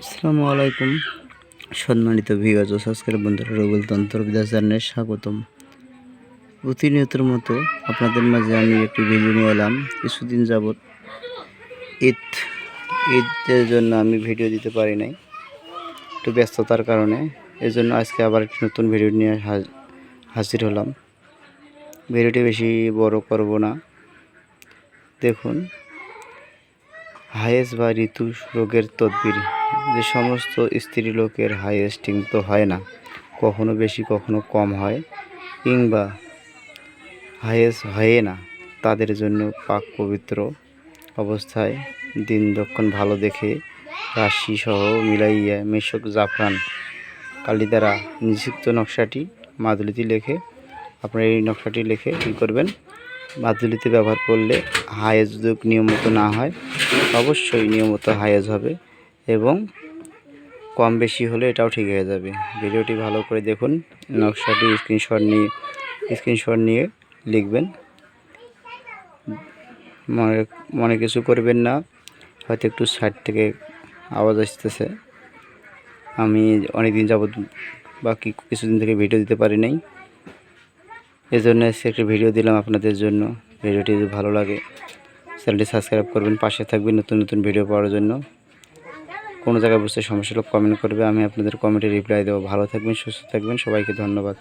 আসসালামু আলাইকুম। সম্মানিত ভিগাজ ও বন্ধুরা, রবুল তন্ত্রবিদ্যা চ্যানেলে স্বাগতম। প্রতিনিয়তের মতো আপনাদের মাঝে আমি একটি ভিডিও নিয়ে এলাম। কিছুদিন যাবৎ ঈদ, ঈদের জন্য আমি ভিডিও দিতে পারি নাই। একটু ব্যস্ততার কারণে। এই জন্য আজকে আবার একটি নতুন ভিডিও নিয়ে হাজ- হাজির হলাম। ভিডিওটি বেশি বড় করব না। দেখুন হায়েস বা ঋতু রোগের তদবির। যে সমস্ত স্ত্রী লোকের হাইয়েস্টিং তো হয় না। কখনো বেশি, কখনো কম হয় কিংবা হায়েস হয়ে না। তাদের জন্য পাক পবিত্র অবস্থায় দিন দক্ষণ ভালো দেখে রাশি সহ মিলাইয়া মেশক জাফরান কালি দ্বারা নিযুক্ত নকশাটি মাদুলিতে লেখে, আপনারা এই নকশাটি লিখে কী করবেন? মাদুলিতে ব্যবহার করলে হায়েজ যদি নিয়মিত না হয়, অবশ্যই নিয়মিত হায়েজ হবে এবং কম বেশি হলে এটাও ঠিক হয়ে যাবে। ভিডিওটি ভালো করে দেখুন, নকশাটি স্ক্রিনশট নিয়ে স্ক্রিনশট নিয়ে লিখবেন। মনে মনে কিছু করবেন না, হয়তো একটু সাইড থেকে আওয়াজ আসতেছে। আমি অনেক দিন যাবত বা কিছুদিন থেকে ভিডিও দিতে পারি নাই। এজন্য এসে একটি ভিডিও দিলাম আপনাদের জন্য। ভিডিওটি যদি ভালো লাগে চ্যানেলটি সাবস্ক্রাইব করবেন, পাশে থাকবেন নতুন নতুন ভিডিও পাওয়ার জন্য। কোনো জায়গায় বুঝতে সমস্যা হলে কমেন্ট করবে, আমি আপনাদের কমেন্টে রিপ্লাই দেবো। ভালো থাকবেন, সুস্থ থাকবেন, সবাইকে ধন্যবাদ।